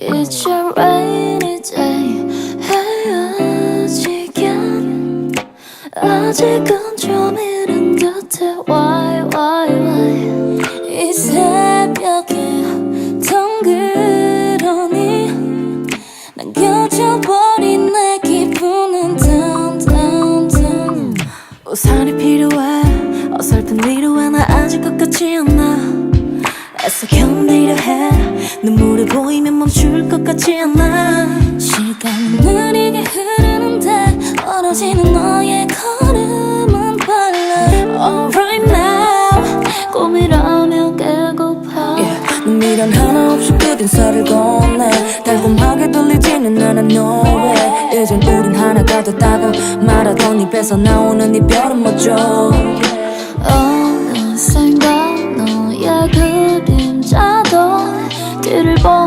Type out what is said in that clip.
It's a rainy day. 헤어지긴 아직은 좀 이른 듯해. Why why why? 이 새벽에 덩그러니 남겨져버린 내 기분은 down down down 우산이 필요해. 어설픈 위로에 나 아직 끝까지 않나? 애써 견디려 해 눈물이 보이면 멈출 것 같지 않아. 시간은 느리게 흐르는데 멀어지는 너의 걸음은 빨라. Alright now. 꿈이라며 깨고파. Yeah. 넌 미련 하나 없이 끝인사를 건네. 달콤하게 들리지는 않아 way. 이젠 우린 하나가 됐다고 말하던 입에서 나오는 이별은 뭐죠 길을 보